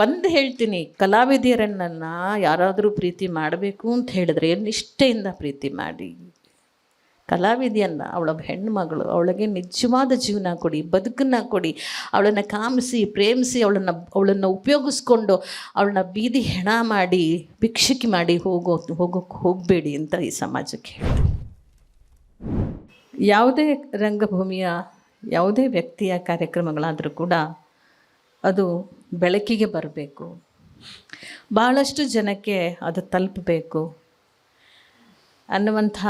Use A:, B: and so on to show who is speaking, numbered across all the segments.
A: ಒಂದು ಹೇಳ್ತೀನಿ ಕಲಾವಿದರನ್ನು ಯಾರಾದರೂ ಪ್ರೀತಿ ಮಾಡಬೇಕು ಅಂತ ಹೇಳಿದ್ರೆ ನಿಷ್ಠೆಯಿಂದ ಪ್ರೀತಿ ಮಾಡಿ. ಕಲಾವಿದೆಯನ್ನು, ಅವಳ ಹೆಣ್ಮಗಳು, ಅವಳಿಗೆ ನಿಜವಾದ ಜೀವನ ಕೊಡಿ, ಬದುಕನ್ನು ಕೊಡಿ, ಅವಳನ್ನು ಕಾಮಿಸಿ, ಪ್ರೇಮಿಸಿ, ಅವಳನ್ನು ಅವಳನ್ನು ಉಪಯೋಗಿಸ್ಕೊಂಡು ಅವಳನ್ನ ಬೀದಿ ಹೆಣ ಮಾಡಿ, ಭಿಕ್ಷುಕಿ ಮಾಡಿ ಹೋಗೋ ಹೋಗೋಕ್ಕೆ ಹೋಗಬೇಡಿ ಅಂತ ಈ ಸಮಾಜಕ್ಕೆ ಹೇಳ್ತೀನಿ. ಯಾವುದೇ ರಂಗಭೂಮಿಯ, ಯಾವುದೇ ವ್ಯಕ್ತಿಯ ಕಾರ್ಯಕ್ರಮಗಳಾದರೂ ಕೂಡ ಅದು ಬೆಳಕಿಗೆ ಬರಬೇಕು. ಭಾಳಷ್ಟು ಜನಕ್ಕೆ ಅದು ತಲುಪಬೇಕು. ಅನ್ನುವಂಥ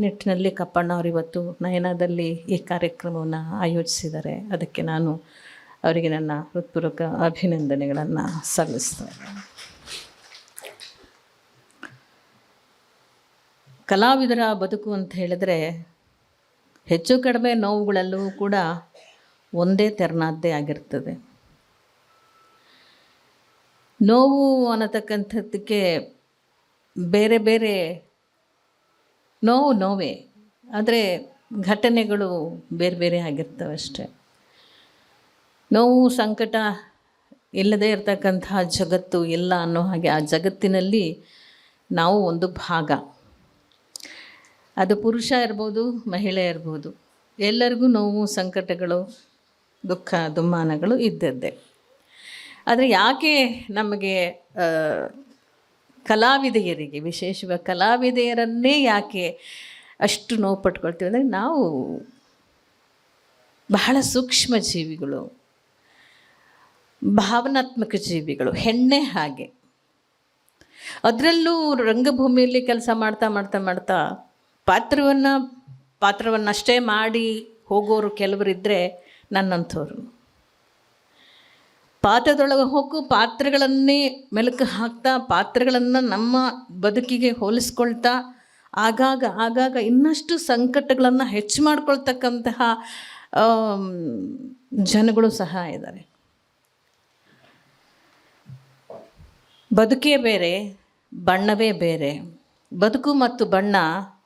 A: ನಿಟ್ಟಿನಲ್ಲಿ ಕಪ್ಪಣ್ಣವ್ರು ಇವತ್ತು ನಯನದಲ್ಲಿ ಈ ಕಾರ್ಯಕ್ರಮವನ್ನು ಆಯೋಜಿಸಿದ್ದಾರೆ. ಅದಕ್ಕೆ ನಾನು ಅವರಿಗೆ ನನ್ನ ಹೃತ್ಪೂರ್ವಕ ಅಭಿನಂದನೆಗಳನ್ನು ಸಲ್ಲಿಸ್ತೇನೆ. ಕಲಾವಿದರ ಬದುಕು ಅಂತ ಹೇಳಿದ್ರೆ ಹೆಚ್ಚು ಕಡಿಮೆ ನೋವುಗಳಲ್ಲೂ ಕೂಡ ಒಂದೇ ತೆರನಾದ್ದೇ ಆಗಿರ್ತದೆ. ನೋವು ಅನ್ನತಕ್ಕಂಥದ್ದಕ್ಕೆ ಬೇರೆ ಬೇರೆ ನೋವು ನೋವೇ. ಆದರೆ ಘಟನೆಗಳು ಬೇರೆ ಬೇರೆ ಆಗಿರ್ತವೆ ಅಷ್ಟೆ. ನೋವು ಸಂಕಟ ಇಲ್ಲದೇ ಇರತಕ್ಕಂತಹ ಜಗತ್ತು ಇಲ್ಲ ಅನ್ನೋ ಹಾಗೆ ಆ ಜಗತ್ತಿನಲ್ಲಿ ನಾವು ಒಂದು ಭಾಗ. ಅದು ಪುರುಷ ಇರ್ಬೋದು, ಮಹಿಳೆ ಇರ್ಬೋದು. ಎಲ್ಲರಿಗೂ ನೋವು, ಸಂಕಟಗಳು, ದುಃಖ, ದುಮ್ಮಾನಗಳು ಇದ್ದದ್ದೇ. ಆದರೆ ಯಾಕೆ ನಮಗೆ ಕಲಾವಿದೆಯರಿಗೆ, ವಿಶೇಷವಾಗಿ ಕಲಾವಿದೆಯರನ್ನೇ ಯಾಕೆ ಅಷ್ಟು ನೋವು ಪಟ್ಕೊಳ್ತೀವಿ ಅಂದರೆ ನಾವು ಬಹಳ ಸೂಕ್ಷ್ಮ ಜೀವಿಗಳು, ಭಾವನಾತ್ಮಕ ಜೀವಿಗಳು, ಹೆಣ್ಣೆ ಹಾಗೆ. ಅದರಲ್ಲೂ ರಂಗಭೂಮಿಯಲ್ಲಿ ಕೆಲಸ ಮಾಡ್ತಾ ಮಾಡ್ತಾ ಮಾಡ್ತಾ ಪಾತ್ರವನ್ನು, ಪಾತ್ರವನ್ನಷ್ಟೇ ಮಾಡಿ ಹೋಗೋರು ಕೆಲವರಿದ್ದರೆ ನನ್ನಂಥವ್ರು. ಪಾತ್ರದೊಳಗೆ ಹೋಗು, ಪಾತ್ರಗಳನ್ನೇ ಮೆಲುಕು ಹಾಕ್ತಾ, ಪಾತ್ರಗಳನ್ನು ನಮ್ಮ ಬದುಕಿಗೆ ಹೋಲಿಸ್ಕೊಳ್ತಾ, ಆಗಾಗ ಆಗಾಗ ಇನ್ನಷ್ಟು ಸಂಕಟಗಳನ್ನು ಹೆಚ್ಚು ಮಾಡ್ಕೊಳ್ತಕ್ಕಂತಹ ಜನಗಳು ಸಹ ಇದ್ದಾರೆ. ಬದುಕೇ ಬೇರೆ, ಬಣ್ಣವೇ ಬೇರೆ. ಬದುಕು ಮತ್ತು ಬಣ್ಣ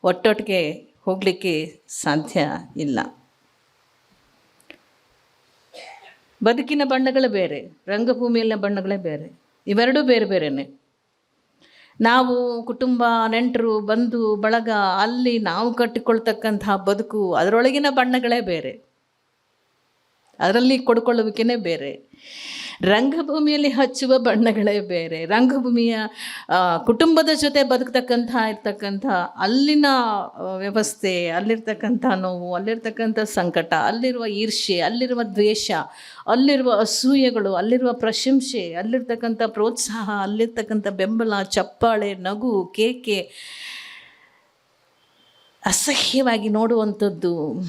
A: ಒಟ್ಟೊಟ್ಟಿಗೆ ಹೋಗಲಿಕ್ಕೆ ಸಾಧ್ಯ ಇಲ್ಲ. ಬದುಕಿನ ಬಣ್ಣಗಳೇ ಬೇರೆ, ರಂಗಭೂಮಿಯಲ್ಲಿನ ಬಣ್ಣಗಳೇ ಬೇರೆ, ಇವೆರಡೂ ಬೇರೆ ಬೇರೆನೆ. ನಾವು ಕುಟುಂಬ, ನೆಂಟರು, ಬಂಧು, ಬಳಗ, ಅಲ್ಲಿ ನಾವು ಕಟ್ಟಿಕೊಳ್ತಕ್ಕಂತಹ ಬದುಕು ಅದರೊಳಗಿನ ಬಣ್ಣಗಳೇ ಬೇರೆ. ಅದರಲ್ಲಿ ಕೊಡ್ಕೊಳ್ಳುವಿಕೆನೇ ಬೇರೆ. ರಂಗಭೂಮಿಯಲ್ಲಿ ಹಚ್ಚುವ ಬಣ್ಣಗಳೇ ಬೇರೆ. ರಂಗಭೂಮಿಯ ಕುಟುಂಬದ ಜೊತೆ ಬದುಕ್ತಕ್ಕಂಥ, ಇರ್ತಕ್ಕಂಥ, ಅಲ್ಲಿನ ವ್ಯವಸ್ಥೆ, ಅಲ್ಲಿರ್ತಕ್ಕಂಥ ನೋವು, ಅಲ್ಲಿರ್ತಕ್ಕಂಥ ಸಂಕಟ, ಅಲ್ಲಿರುವ ಈರ್ಷೆ ಅಲ್ಲಿರುವ ದ್ವೇಷ, ಅಲ್ಲಿರುವ ಅಸೂಯೆಗಳು, ಅಲ್ಲಿರುವ ಪ್ರಶಂಸೆ, ಅಲ್ಲಿರ್ತಕ್ಕಂಥ ಪ್ರೋತ್ಸಾಹ, ಅಲ್ಲಿರ್ತಕ್ಕಂಥ ಬೆಂಬಲ, ಚಪ್ಪಾಳೆ, ನಗು, ಕೇಕೆ, ಅಸಹ್ಯವಾಗಿ ನೋಡುವಂಥದ್ದು,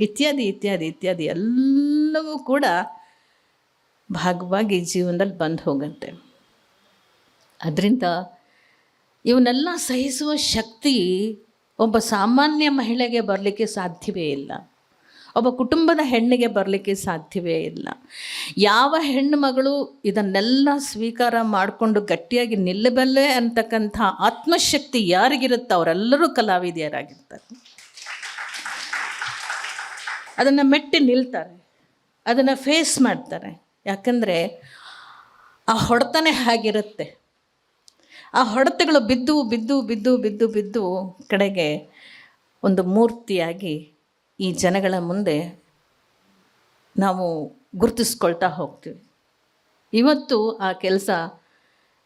A: ಇತ್ಯಾದಿ ಇತ್ಯಾದಿ ಇತ್ಯಾದಿ ಎಲ್ಲವೂ ಕೂಡ ಭಾಗವಾಗಿ ಜೀವನದಲ್ಲಿ ಬಂದು ಹೋಗುತ್ತೆ ಅದರಿಂದ ಇವನ್ನೆಲ್ಲ ಸಹಿಸುವ ಶಕ್ತಿ ಒಬ್ಬ ಸಾಮಾನ್ಯ ಮಹಿಳೆಗೆ ಬರಲಿಕ್ಕೆ ಸಾಧ್ಯವೇ ಇಲ್ಲ. ಒಬ್ಬ ಕುಟುಂಬದ ಹೆಣ್ಣಿಗೆ ಬರಲಿಕ್ಕೆ ಸಾಧ್ಯವೇ ಇಲ್ಲ. ಯಾವ ಹೆಣ್ಣು ಮಗಳು ಇದನ್ನೆಲ್ಲ ಸ್ವೀಕಾರ ಮಾಡಿಕೊಂಡು ಗಟ್ಟಿಯಾಗಿ ನಿಲ್ಲಬಲ್ಲೆ ಅಂತಕ್ಕಂಥ ಆತ್ಮಶಕ್ತಿ ಯಾರಿಗಿರುತ್ತೋ ಅವರೆಲ್ಲರೂ ಕಲಾವಿದೆಯರಾಗಿರ್ತಾರೆ. ಅದನ್ನು ಮೆಟ್ಟಿ ನಿಲ್ತಾರೆ. ಅದನ್ನು ಫೇಸ್ ಮಾಡ್ತಾರೆ. ಯಾಕಂದರೆ ಆ ಹೊಡೆತನೇ ಹಾಗಿರುತ್ತೆ? ಆ ಹೊಡೆತಗಳು ಬಿದ್ದು ಬಿದ್ದು ಬಿದ್ದು ಬಿದ್ದು ಬಿದ್ದು ಕಡೆಗೆ ಒಂದು ಮೂರ್ತಿಯಾಗಿ ಈ ಜನಗಳ ಮುಂದೆ ನಾವು ಗುರುತಿಸ್ಕೊಳ್ತಾ ಹೋಗ್ತೀವಿ. ಇವತ್ತು ಆ ಕೆಲಸ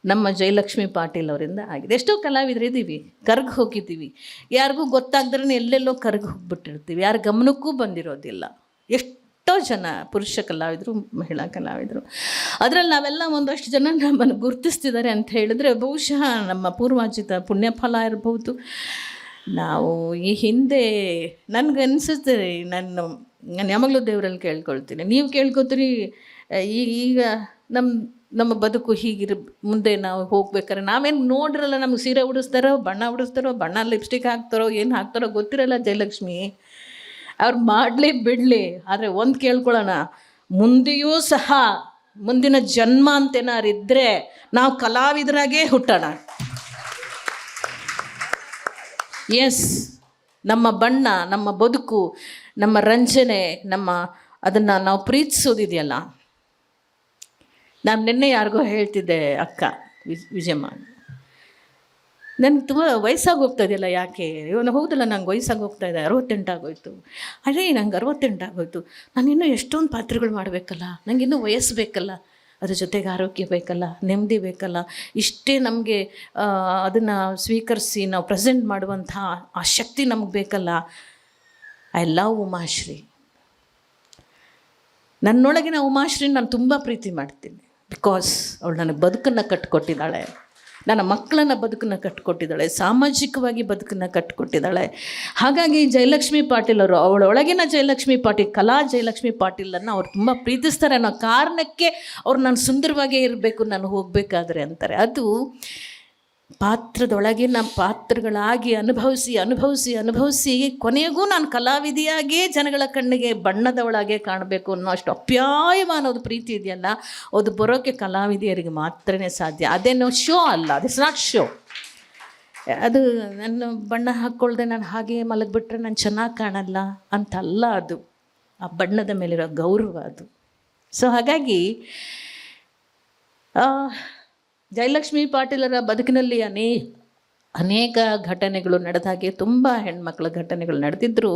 A: ನಮ್ಮ ಜಯಲಕ್ಷ್ಮಿ ಪಾಟೀಲ್ ಅವರಿಂದ ಆಗಿದೆ. ಎಷ್ಟೋ ಕಲಾವಿದರಿದ್ದೀವಿ, ಕರ್ಗ್ ಹೋಗಿದ್ದೀವಿ. ಯಾರಿಗೂ ಗೊತ್ತಾಗ್ದ್ರೆ ಎಲ್ಲೆಲ್ಲೋ ಕರ್ಗ ಹೋಗ್ಬಿಟ್ಟಿರ್ತೀವಿ. ಯಾರ ಗಮನಕ್ಕೂ ಬಂದಿರೋದಿಲ್ಲ. ಎಷ್ಟೋ ಜನ ಪುರುಷ ಕಲಾವಿದರು, ಮಹಿಳಾ ಕಲಾವಿದರು. ಅದರಲ್ಲಿ ನಾವೆಲ್ಲ ಒಂದಷ್ಟು ಜನ ನಮ್ಮನ್ನು ಗುರುತಿಸ್ತಿದ್ದಾರೆ ಅಂತ ಹೇಳಿದ್ರೆ ಬಹುಶಃ ನಮ್ಮ ಪೂರ್ವಾಜಿತ ಪುಣ್ಯಫಲ ಇರಬಹುದು. ನಾವು ಈ ಹಿಂದೆ ನನಗೆ ಅನಿಸುತ್ತೆ ನಾನು ನಾನು ಯಾವಾಗಲೂ ದೇವರಲ್ಲಿ ಕೇಳ್ಕೊಳ್ತೀನಿ. ನೀವು ಕೇಳ್ಕೊತೀರಿ ಈಗ ಈಗ ನಮ್ಮ ನಮ್ಮ ಬದುಕು ಹೀಗಿರ, ಮುಂದೆ ನಾವು ಹೋಗ್ಬೇಕಾದ್ರೆ ನಾವೇನು ನೋಡ್ರಲ್ಲ ನಮ್ಗೆ ಸೀರೆ ಉಡಿಸ್ತಾರೋ, ಬಣ್ಣ ಉಡಿಸ್ತಾರೋ, ಬಣ್ಣ ಲಿಪ್ಸ್ಟಿಕ್ ಹಾಕ್ತಾರೋ, ಏನು ಹಾಕ್ತಾರೋ ಗೊತ್ತಿರಲ್ಲ ಜಯಲಕ್ಷ್ಮಿ. ಅವ್ರು ಮಾಡಲಿ ಬಿಡಲಿ, ಆದರೆ ಒಂದು ಕೇಳ್ಕೊಳ್ಳೋಣ. ಮುಂದೆಯೂ ಸಹ ಮುಂದಿನ ಜನ್ಮ ಅಂತೇನಾರು ಇದ್ದರೆ ನಾವು ಕಲಾವಿದರಾಗೇ ಹುಟ್ಟೋಣ. ಎಸ್ ನಮ್ಮ ಬಣ್ಣ, ನಮ್ಮ ಬದುಕು, ನಮ್ಮ ರಂಜನೆ, ನಮ್ಮ ಅದನ್ನು ನಾವು ಪ್ರೀತಿಸೋದಿದೆಯಲ್ಲ. ನಾನು ನಿನ್ನೆ ಯಾರಿಗೋ ಹೇಳ್ತಿದ್ದೆ ಅಕ್ಕ, ವಿಜ್, ವಿಜಯಮ್ಮ. ನನಗೆ ತುಂಬ ವಯಸ್ಸಾಗಿ ಹೋಗ್ತಾಯಿದೆಯಲ್ಲ ಯಾಕೆ? ಇವನು ಹೌದಲ್ಲ, ನಂಗೆ ವಯಸ್ಸಾಗಿ ಹೋಗ್ತಾ ಇದೆ, ಅರವತ್ತೆಂಟಾಗೋಯ್ತು. ಅದೇ ನಂಗೆ ಅರವತ್ತೆಂಟಾಗೋಯ್ತು. ನಾನು ಇನ್ನೂ ಎಷ್ಟೊಂದು ಪಾತ್ರೆಗಳು ಮಾಡಬೇಕಲ್ಲ? ನನಗೆ ಇನ್ನೂ ವಯಸ್ಸು ಬೇಕಲ್ಲ? ಅದ್ರ ಜೊತೆಗೆ ಆರೋಗ್ಯ ಬೇಕಲ್ಲ? ನೆಮ್ಮದಿ ಬೇಕಲ್ಲ? ಇಷ್ಟೇ ನಮಗೆ ಅದನ್ನು ಸ್ವೀಕರಿಸಿ ನಾವು ಪ್ರೆಸೆಂಟ್ ಮಾಡುವಂಥ ಆ ಶಕ್ತಿ ನಮಗೆ ಬೇಕಲ್ಲ? I love Umashree. ನನ್ನೊಳಗಿನ ಉಮಾಶ್ರೀ ನಾನು ತುಂಬ ಪ್ರೀತಿ ಮಾಡ್ತೀನಿ. ಬಿಕಾಸ್ ಅವಳು ನನಗೆ ಬದುಕನ್ನು ಕಟ್ಟಿಕೊಟ್ಟಿದ್ದಾಳೆ ನನ್ನ ಮಕ್ಕಳನ್ನ ಬದುಕನ್ನು ಕಟ್ಟಿಕೊಟ್ಟಿದ್ದಾಳೆ ಸಾಮಾಜಿಕವಾಗಿ ಬದುಕನ್ನು ಕಟ್ಟಿಕೊಟ್ಟಿದ್ದಾಳೆ ಹಾಗಾಗಿ ಜಯಲಕ್ಷ್ಮಿ ಪಾಟೀಲ್ ಅವರು ಅವಳೊಳಗಿನ ಜಯಲಕ್ಷ್ಮಿ ಪಾಟೀಲ್, ಕಲಾ ಜಯಲಕ್ಷ್ಮಿ ಪಾಟೀಲನ್ನು ಅವ್ರು ತುಂಬ ಪ್ರೀತಿಸ್ತಾರೆ ಅನ್ನೋ ಕಾರಣಕ್ಕೆ ಅವ್ರು ನಾನು ಸುಂದರವಾಗೇ ಇರಬೇಕು, ನಾನು ಹೋಗಬೇಕಾದ್ರೆ ಅಂತಾರೆ. ಅದು ಪಾತ್ರದೊಳಗಿನ ಪಾತ್ರಗಳಾಗಿ ಅನುಭವಿಸಿ ಅನುಭವಿಸಿ ಅನುಭವಿಸಿ ಕೊನೆಗೂ ನಾನು ಕಲಾವಿದೆಯಾಗಿಯೇ ಜನಗಳ ಕಣ್ಣಿಗೆ ಬಣ್ಣದ ಒಳಗೆ ಕಾಣಬೇಕು ಅನ್ನೋ ಅಷ್ಟು ಅಪ್ಯಾಯವಾನ ಪ್ರೀತಿ ಇದೆಯಲ್ಲ, ಅದು ಬರೋಕ್ಕೆ ಕಲಾವಿದೆಯರಿಗೆ ಮಾತ್ರನೇ ಸಾಧ್ಯ. ಅದೇನೋ ಶೋ ಅಲ್ಲ ದಿಸ್ ನಾಟ್ ಶೋ ಅದು ನನ್ನ ಬಣ್ಣ ಹಾಕ್ಕೊಳ್ದೆ ನಾನು ಹಾಗೆ ಮಲಗಿಬಿಟ್ರೆ ನಾನು ಚೆನ್ನಾಗಿ ಕಾಣಲ್ಲ ಅಂತಲ್ಲ ಅದು. ಆ ಬಣ್ಣದ ಮೇಲಿರೋ ಗೌರವ ಅದು. ಸೊ ಹಾಗಾಗಿ ಜಯಲಕ್ಷ್ಮಿ ಪಾಟೀಲರ ಬದುಕಿನಲ್ಲಿ ಅನೇ, ಅನೇಕ ಘಟನೆಗಳು ನಡೆದ ಹಾಗೆ ತುಂಬ ಹೆಣ್ಮಕ್ಳ ಘಟನೆಗಳು ನಡೆದಿದ್ದರು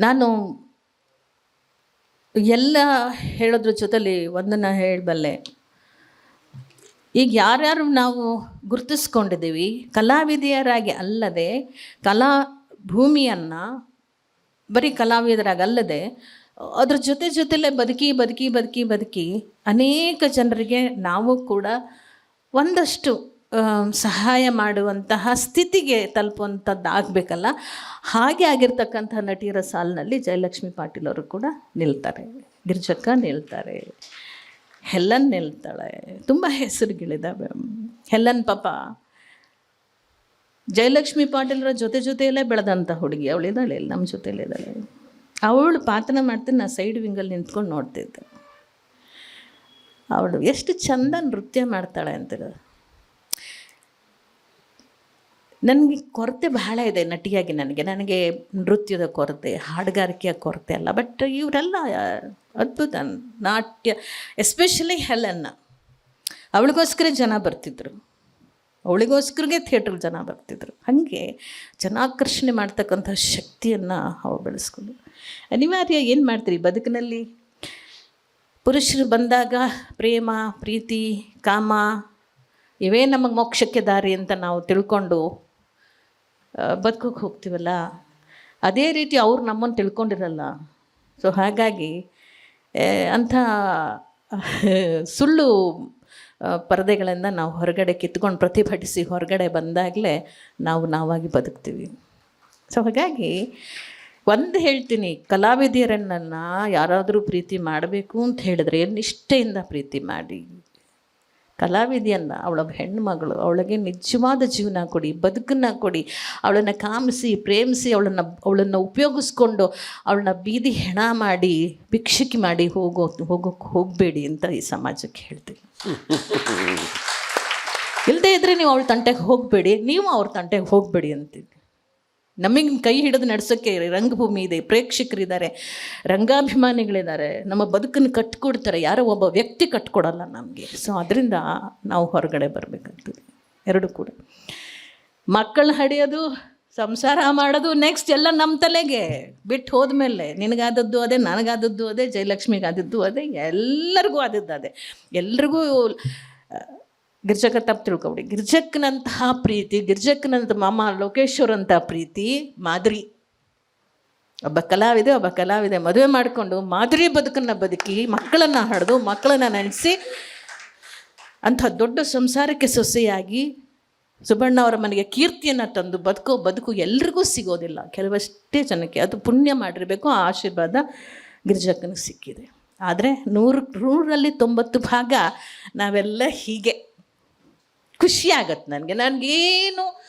A: ನಾನು ಎಲ್ಲ ಹೇಳೋದ್ರ ಜೊತೆಲಿ ಒಂದನ್ನು ಹೇಳಬಲ್ಲೆ. ಈಗ ಯಾರ್ಯಾರು ನಾವು ಗುರುತಿಸ್ಕೊಂಡಿದ್ದೀವಿ, ಕಲಾವಿದೆಯರಾಗಿ ಅಲ್ಲದೆ ಕಲಾ ಭೂಮಿಯನ್ನು, ಬರೀ ಕಲಾವಿದರಾಗಲ್ಲದೆ ಅದ್ರ ಜೊತೆ ಜೊತೆಲೇ ಬದುಕಿ ಬದುಕಿ ಬದುಕಿ ಬದುಕಿ ಅನೇಕ ಜನರಿಗೆ ನಾವು ಕೂಡ ಒಂದಷ್ಟು ಸಹಾಯ ಮಾಡುವಂತಹ ಸ್ಥಿತಿಗೆ ತಲುಪುವಂಥದ್ದು ಆಗಬೇಕಲ್ಲ? ಹಾಗೆ ಆಗಿರ್ತಕ್ಕಂಥ ನಟಿಯರ ಸಾಲಿನಲ್ಲಿ ಜಯಲಕ್ಷ್ಮಿ ಪಾಟೀಲ್ ಅವರು ಕೂಡ ನಿಲ್ತಾರೆ. ಗಿರ್ಜಕ್ಕ ನಿಲ್ತಾರೆ. ಹೆಲ್ಲನ್ ನಿಲ್ತಾಳೆ. ತುಂಬ ಹೆಸರುಗಳಿದ್ದಾವೆ ಹೆಲ್ಲನ್ ಪಾಪ ಜಯಲಕ್ಷ್ಮಿ ಪಾಟೀಲರ ಜೊತೆ ಜೊತೆಯಲ್ಲೇ ಬೆಳೆದಂಥ ಹುಡುಗಿ. ಅವಳಿದ್ದಾಳೆ ನಮ್ಮ ಜೊತೆಯಲ್ಲೇ ಇದ್ದಾಳೆ ಅವಳು ಪಾತ್ರ ಮಾಡ್ತೀನಿ ನಾನು ಸೈಡ್ ವಿಂಗಲ್ಲಿ ನಿಂತ್ಕೊಂಡು ನೋಡ್ತಿದ್ದೆ ಅವಳು ಎಷ್ಟು ಚಂದ ನೃತ್ಯ ಮಾಡ್ತಾಳೆ ಅಂತ ನನಗೆ ಕೊರತೆ ಬಹಳ ಇದೆ ನಟಿಯಾಗಿ ನನಗೆ. ನನಗೆ ನೃತ್ಯದ ಕೊರತೆ, ಹಾಡುಗಾರಿಕೆಯ ಕೊರತೆ ಅಲ್ಲ ಬಟ್ ಇವರೆಲ್ಲ ಅದ್ಭುತ ನಾಟ್ಯ ಎಸ್ಪೆಷಲಿ ಹೆಲನ್ನ ಅವಳಿಗೋಸ್ಕರ ಜನ ಬರ್ತಿದ್ರು. ಅವಳಿಗೋಸ್ಕರಗೆ ಥಿಯೇಟ್ರಿಗೆ ಜನ ಬರ್ತಿದ್ರು. ಹಾಗೆ ಜನಾಕರ್ಷಣೆ ಮಾಡ್ತಕ್ಕಂಥ ಶಕ್ತಿಯನ್ನು ಅವು ಬೆಳೆಸ್ಕೊಂಡು. ಅನಿವಾರ್ಯ ಏನು ಮಾಡ್ತೀರಿ? ಬದುಕಿನಲ್ಲಿ ಪುರುಷರು ಬಂದಾಗ ಪ್ರೇಮ, ಪ್ರೀತಿ, ಕಾಮ, ಇವೇ ನಮಗೆ ಮೋಕ್ಷಕ್ಕೆ ದಾರಿ ಅಂತ ನಾವು ತಿಳ್ಕೊಂಡು ಬದುಕೋಕೆ ಹೋಗ್ತೀವಲ್ಲ? ಅದೇ ರೀತಿ ಅವ್ರು ನಮ್ಮನ್ನು ತಿಳ್ಕೊಂಡಿರಲ್ಲ. ಸೊ ಹಾಗಾಗಿ ಅಂಥ ಸುಳ್ಳು ಆ, ಪರದೆಗಳಿಂದ ನಾವು ಹೊರಗಡೆ ಕಿತ್ಕೊಂಡು ಪ್ರತಿಭಟಿಸಿ ಹೊರಗಡೆ ಬಂದಾಗಲೇ ನಾವು ನಾವಾಗಿ ಬದುಕ್ತೀವಿ. ಸೊ ಹಾಗಾಗಿ ಒಂದು ಹೇಳ್ತೀನಿ ಕಲಾವಿದೆಯರನ್ನು ಯಾರಾದರೂ ಪ್ರೀತಿ ಮಾಡಬೇಕು ಅಂತ ಹೇಳಿದ್ರೆ ನಿಷ್ಠೆಯಿಂದ ಪ್ರೀತಿ ಮಾಡಿ. ಕಲಾವಿದೆಯನ್ನ ಅವಳೊಬ್ಬ ಹೆಣ್ಮಗಳು ಅವಳಿಗೆ ನಿಜವಾದ ಜೀವನ ಕೊಡಿ ಬದುಕನ್ನು ಕೊಡಿ ಅವಳನ್ನು ಕಾಮಿಸಿ ಪ್ರೇಮಿಸಿ ಅವಳನ್ನು ಅವಳನ್ನು ಉಪಯೋಗಿಸ್ಕೊಂಡು ಅವಳನ್ನ ಬೀದಿ ಹೆಣ ಮಾಡಿ ಭಿಕ್ಷಕಿ ಮಾಡಿ ಹೋಗೋ ಹೋಗೋಕ್ಕೆ ಹೋಗಬೇಡಿ ಅಂತ ಈ ಸಮಾಜಕ್ಕೆ ಹೇಳ್ತೀನಿ ಇಲ್ಲದೇ ಇದ್ದರೆ ನೀವು ಅವಳ ತಂಟೆಗೆ ಹೋಗಬೇಡಿ ನೀವು ಅವ್ರ ತಂಟೆಗೆ ಹೋಗಬೇಡಿ ಅಂತೀನಿ ನಮಗೆ ಕೈ ಹಿಡಿದು ನಡೆಸೋಕ್ಕೆ ರಂಗಭೂಮಿ ಇದೆ, ಪ್ರೇಕ್ಷಕರಿದ್ದಾರೆ, ರಂಗಾಭಿಮಾನಿಗಳಿದ್ದಾರೆ, ನಮ್ಮ ಬದುಕನ್ನು ಕಟ್ಕೊಡ್ತಾರೆ, ಯಾರೋ ಒಬ್ಬ ವ್ಯಕ್ತಿ ಕಟ್ಕೊಡಲ್ಲ ನಮಗೆ. ಸೊ ಅದರಿಂದ ನಾವು ಹೊರಗಡೆ ಬರಬೇಕಾಗ್ತದೆ ಎರಡು ಕೂಡ. ಮಕ್ಕಳು ಹಡಿಯೋದು, ಸಂಸಾರ ಮಾಡೋದು ನೆಕ್ಸ್ಟ್ ಎಲ್ಲ ನಮ್ಮ ತಲೆಗೆ. ಬಿಟ್ಟು ಹೋದ್ಮೇಲೆ ನಿನಗಾದದ್ದು ಅದೇ, ನನಗಾದದ್ದು ಅದೇ, ಜಯಲಕ್ಷ್ಮಿಗಾದದ್ದು ಅದೇ, ಎಲ್ಲರಿಗೂ ಆದದ್ದು ಅದೇ. ಎಲ್ರಿಗೂ ಆ, ಗಿರ್ಜಕ್ಕ ತಪ್ಪು ತಿಳ್ಕೊಬಿಡಿ. ಗಿರ್ಜಕ್ಕನಂತಹ ಪ್ರೀತಿ ಗಿರ್ಜಕ್ಕನಂತ ಮಾಮ ಲೋಕೇಶ್ವರಂತಹ ಪ್ರೀತಿ ಮಾದರಿ. ಒಬ್ಬ ಕಲಾವಿದೆ ಒಬ್ಬ ಕಲಾವಿದೆ ಮದುವೆ ಮಾಡಿಕೊಂಡು ಮಾದರಿ ಬದುಕನ್ನು ಬದುಕಿ ಮಕ್ಕಳನ್ನು ಹಡಿದು ಮಕ್ಕಳನ್ನು ನೆನೆಸಿ ಅಂಥ ದೊಡ್ಡ ಸಂಸಾರಕ್ಕೆ ಸೊಸೆಯಾಗಿ ಸುಬ್ಬಣ್ಣ ಅವರ ಮನೆಗೆ ಕೀರ್ತಿಯನ್ನು ತಂದು ಬದುಕೋ ಬದುಕು ಎಲ್ರಿಗೂ ಸಿಗೋದಿಲ್ಲ. ಕೆಲವಷ್ಟೇ ಜನಕ್ಕೆ ಅದು ಪುಣ್ಯ ಮಾಡಿರಬೇಕು ಆ ಆಶೀರ್ವಾದ ಗಿರಿಜಕ್ಕನಿಗೆ ಸಿಕ್ಕಿದೆ. ಆದರೆ ನೂರು ನೂರಲ್ಲಿ ತೊಂಬತ್ತು ಭಾಗ ನಾವೆಲ್ಲ ಹೀಗೆ. ಖುಷಿ ಆಗತ್ತೆ ನನಗೆ. ನನಗೇನು,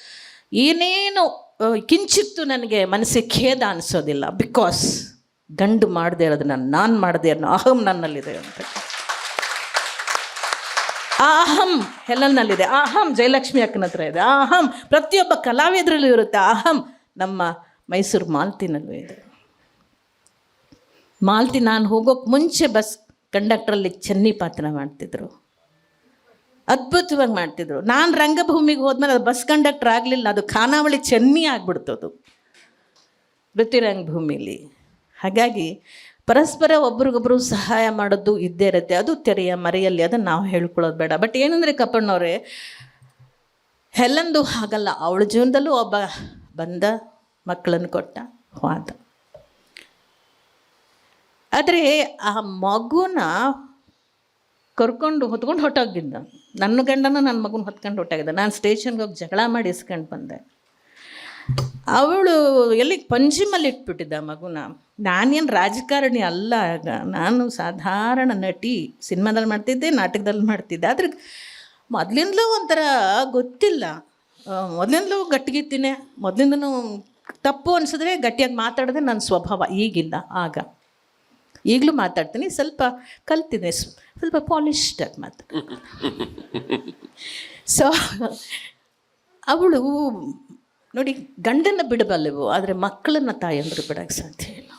A: ಏನೇನು ಕಿಂಚಿತ್ತು ನನಗೆ ಮನಸ್ಸಿಗೆ ಖೇದ ಅನಿಸೋದಿಲ್ಲ. ಬಿಕಾಸ್ ಗಂಡು ಮಾಡದೇ ಇರೋದನ್ನ ನಾನು ಮಾಡಿದೆ ಅನ್ನೋ ಅಹಂ ನನ್ನಲ್ಲಿದೆ ಅಂತ. ಆ ಅಹಂ ಹೆಲನ್ನಲ್ಲಿದೆ ಆ ಅಹಂ ಜಯಲಕ್ಷ್ಮಿ ಅಕ್ಕನ ಹತ್ರ ಇದೆ. ಅಹಂ ಪ್ರತಿಯೊಬ್ಬ ಕಲಾವಿದರಲ್ಲೂ ಇರುತ್ತೆ. ಅಹಂ ನಮ್ಮ ಮೈಸೂರು ಮಾಲ್ತಿನಲ್ಲೂ ಇದೆ. ಮಾಲ್ತಿ ನಾನು ಹೋಗೋಕೆ ಮುಂಚೆ ಬಸ್ ಕಂಡಕ್ಟ್ರಲ್ಲಿ ಚೆನ್ನಿ ಪಾತ್ರ ಮಾಡ್ತಿದ್ರು. ಅದ್ಭುತವಾಗಿ ಮಾಡ್ತಿದ್ರು. ನಾನು ರಂಗಭೂಮಿಗೆ ಹೋದ್ಮೇಲೆ ಅದು ಬಸ್ ಕಂಡಕ್ಟರ್ ಆಗಲಿಲ್ಲ, ಅದು ಖಾನಾವಳಿ ಚೆನ್ನಿ ಆಗಿಬಿಡ್ತದು. ವೃತ್ತಿ ರಂಗಭೂಮಿಲಿ ಹಾಗಾಗಿ ಪರಸ್ಪರ ಒಬ್ರಿಗೊಬ್ರು ಸಹಾಯ ಮಾಡೋದು ಇದ್ದೇ ಇರುತ್ತೆ. ಅದು ತೆರೆಯ ಮರೆಯಲ್ಲಿ ಅದನ್ನು ನಾವು ಹೇಳ್ಕೊಳ್ಳೋದು ಬೇಡ. ಬಟ್ ಏನಂದರೆ ಕಪ್ಪಣ್ಣವ್ರೆ ಹೆಲ್ಲಂದು ಹಾಗಲ್ಲ. ಅವಳ ಜೀವನದಲ್ಲೂ ಒಬ್ಬ ಬಂದ ಮಕ್ಕಳನ್ನು ಕೊಟ್ಟ ಹೋದ ಆದರೆ ಆ ಮಗುನ ಕರ್ಕೊಂಡು ಹೊತ್ಕೊಂಡು ಹೊಟ್ಟೋಗಿದ್ದ ನನ್ನ ಗಂಡನ ನನ್ನ ಮಗುನ ಹೊತ್ಕೊಂಡು ಹೊಟ್ಟಾಗಿದ್ದ ನಾನು ಸ್ಟೇಷನ್ಗೆ ಹೋಗಿ ಜಗಳ ಮಾಡಿ ಇಸ್ಕೊಂಡು ಬಂದೆ. ಅವಳು ಎಲ್ಲಿ ಪಂಜಿಮಲ್ಲಿ ಇಟ್ಬಿಟ್ಟಿದ್ದ ಮಗುನ. ನಾನೇನು ರಾಜಕಾರಣಿ ಅಲ್ಲ ಆಗ. ನಾನು ಸಾಧಾರಣ ನಟಿ, ಸಿನಿಮಾದಲ್ಲಿ ಮಾಡ್ತಿದ್ದೆ, ನಾಟಕದಲ್ಲಿ ಮಾಡ್ತಿದ್ದೆ. ಆದರೆ ಮೊದಲಿಂದಲೂ ಒಂಥರ ಗೊತ್ತಿಲ್ಲ. ಮೊದಲಿಂದಲೂ ಗಟ್ಟಿಗಿತ್ತೀನಿ ಮೊದಲಿಂದನೂ ತಪ್ಪು ಅನಿಸಿದ್ರೆ ಗಟ್ಟಿಯಾಗಿ ಮಾತಾಡೋದೇ ನನ್ನ ಸ್ವಭಾವ. ಈಗಿಲ್ಲ ಆಗ. ಈಗಲೂ ಮಾತಾಡ್ತೀನಿ. ಸ್ವಲ್ಪ ಕಲ್ತಿದ್ದೆ. ಸ್ವಲ್ಪ ಪಾಲಿಶ್ಡಾಗಿ ಮಾತಾಡ ಸೊ ಅವಳು ನೋಡಿ ಗಂಡನ ಬಿಡಬಲ್ಲೆವು ಆದರೆ ಮಕ್ಕಳನ್ನ ತಾಯಿಯಂದರು ಬಿಡೋಕ್ಕೆ ಸಾಧ್ಯ ಇಲ್ಲ.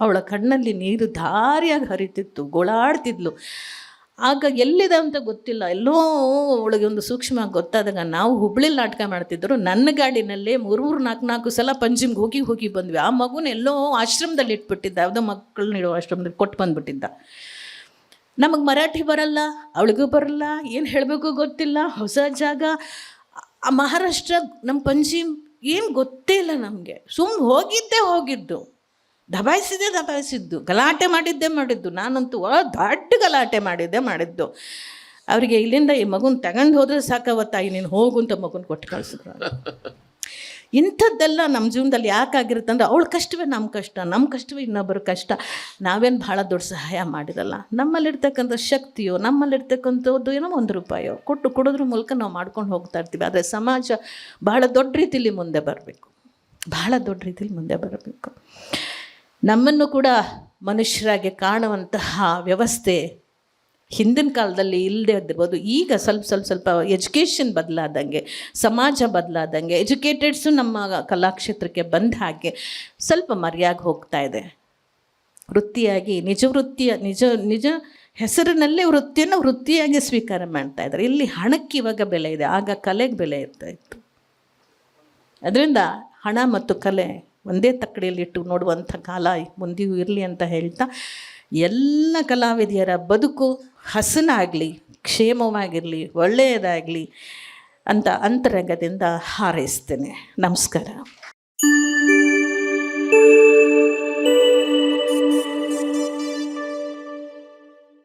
A: ಅವಳ ಕಣ್ಣಲ್ಲಿ ನೀರು ಧಾರಿಯಾಗಿ ಹರಿತಿತ್ತು ಗೋಳಾಡ್ತಿದ್ಲು. ಆಗ ಎಲ್ಲಿದೆ ಅಂತ ಗೊತ್ತಿಲ್ಲ. ಎಲ್ಲೋ ಅವಳಿಗೆ ಒಂದು ಸೂಕ್ಷ್ಮ ಗೊತ್ತಾದಾಗ ನಾವು ಹುಬ್ಳಿ ನಾಟಕ ಮಾಡ್ತಿದ್ರು. ನನ್ನ ಗಾಡಿನಲ್ಲೇ ಮೂರು ಮೂರು ನಾಲ್ಕು ನಾಲ್ಕು ಸಲ ಪಂಜಿಮ್ಗೆ ಹೋಗಿ ಹೋಗಿ ಬಂದ್ವಿ. ಆ ಮಗುನ ಎಲ್ಲೋ ಆಶ್ರಮದಲ್ಲಿ ಇಟ್ಬಿಟ್ಟಿದ್ದ. ಯಾವುದೋ ಮಕ್ಕಳನ್ನ ಇಡೋ ಆಶ್ರಮದಲ್ಲಿ ಕೊಟ್ಟು ಬಂದ್ಬಿಟ್ಟಿದ್ದ. ನಮಗೆ ಮರಾಠಿ ಬರಲ್ಲ, ಅವಳಿಗೂ ಬರಲ್ಲ, ಏನು ಹೇಳಬೇಕು ಗೊತ್ತಿಲ್ಲ. ಹೊಸ ಜಾಗ. ಮಹಾರಾಷ್ಟ್ರ ನಮ್ಮ ಪಂಜಿಮ್ ಏನು ಗೊತ್ತೇ ಇಲ್ಲ ನಮಗೆ. ಸುಮ್ಮ ಹೋಗಿದ್ದೇ ಹೋಗಿದ್ದು. ದಬಾಯಿಸಿದ್ದೆ ದಬಾಯಿಸಿದ್ದು. ಗಲಾಟೆ ಮಾಡಿದ್ದೇ ಮಾಡಿದ್ದು. ನಾನಂತೂ ದೊಡ್ಡ ಗಲಾಟೆ ಮಾಡಿದ್ದೆ ಮಾಡಿದ್ದು. ಅವರಿಗೆ ಇಲ್ಲಿಂದ ಈ ಮಗುನ ತಗೊಂಡು ಹೋದರೆ ಸಾಕವ ತಾಯಿ ನೀನು ಹೋಗು ಅಂತ ಮಗುನ ಕೊಟ್ಟು ಕಳಿಸಿದ್ರು ಇಂಥದ್ದೆಲ್ಲ ನಮ್ಮ ಜೀವನದಲ್ಲಿ ಯಾಕಾಗಿರುತ್ತೆ ಅಂದರೆ ಅವಳ ಕಷ್ಟವೇ ನಮ್ಮ ಕಷ್ಟ ನಮ್ಮ ಕಷ್ಟವೇ ಇನ್ನೊಬ್ಬರ ಕಷ್ಟ. ನಾವೇನು ಭಾಳ ದೊಡ್ಡ ಸಹಾಯ ಮಾಡಿರಲ್ಲ. ನಮ್ಮಲ್ಲಿರ್ತಕ್ಕಂಥ ಶಕ್ತಿಯೋ, ನಮ್ಮಲ್ಲಿರ್ತಕ್ಕಂಥದ್ದು ಏನೋ ಒಂದು ರೂಪಾಯೋ ಕೊಟ್ಟು ಕೊಡೋದ್ರ ಮೂಲಕ ನಾವು ಮಾಡ್ಕೊಂಡು ಹೋಗ್ತಾ ಇರ್ತೀವಿ. ಆದರೆ ಸಮಾಜ ಬಹಳ ದೊಡ್ಡ ರೀತಿಯಲ್ಲಿ ಮುಂದೆ ಬರಬೇಕು. ಬಹಳ ದೊಡ್ಡ ರೀತಿಯಲ್ಲಿ ಮುಂದೆ ಬರಬೇಕು. ನಮ್ಮನ್ನು ಕೂಡ ಮನುಷ್ಯರಾಗಿ ಕಾಣುವಂತಹ ವ್ಯವಸ್ಥೆ ಹಿಂದಿನ ಕಾಲದಲ್ಲಿ ಇಲ್ಲದೆ ಇದ್ದಿರ್ಬೋದು. ಈಗ ಸ್ವಲ್ಪ ಸ್ವಲ್ಪ ಸ್ವಲ್ಪ ಎಜುಕೇಷನ್ ಬದಲಾದಂಗೆ, ಸಮಾಜ ಬದಲಾದಂಗೆ ಎಜುಕೇಟೆಡ್ಸು ನಮ್ಮ ಕಲಾಕ್ಷೇತ್ರಕ್ಕೆ ಬಂದ ಹಾಗೆ ಸ್ವಲ್ಪ ಮರೆಯಾಗಿ ಹೋಗ್ತಾ ಇದೆ. ವೃತ್ತಿಯಾಗಿ, ನಿಜ ವೃತ್ತಿಯ, ನಿಜ ನಿಜ ಹೆಸರಿನಲ್ಲೇ ವೃತ್ತಿಯನ್ನು ವೃತ್ತಿಯಾಗಿ ಸ್ವೀಕಾರ ಮಾಡ್ತಾ ಇದ್ದಾರೆ. ಇಲ್ಲಿ ಹಣಕ್ಕೆ ಇವಾಗ ಬೆಲೆ ಇದೆ, ಆಗ ಕಲೆಗೆ ಬೆಲೆ ಇರ್ತಾ ಇತ್ತು. ಅದರಿಂದ ಹಣ ಮತ್ತು ಕಲೆ ಒಂದೇ ತಕ್ಕಡಿಯಲ್ಲಿಟ್ಟು ನೋಡುವಂಥ ಕಾಲ ಮುಂದೆಯೂ ಇರಲಿ ಅಂತ ಹೇಳ್ತಾ, ಎಲ್ಲ ಕಲಾವಿದೆಯರ ಬದುಕು ಹಸನಾಗಲಿ, ಕ್ಷೇಮವಾಗಿರಲಿ, ಒಳ್ಳೆಯದಾಗಲಿ ಅಂತ ಅಂತರಂಗದಿಂದ ಹಾರೈಸ್ತೇನೆ. ನಮಸ್ಕಾರ.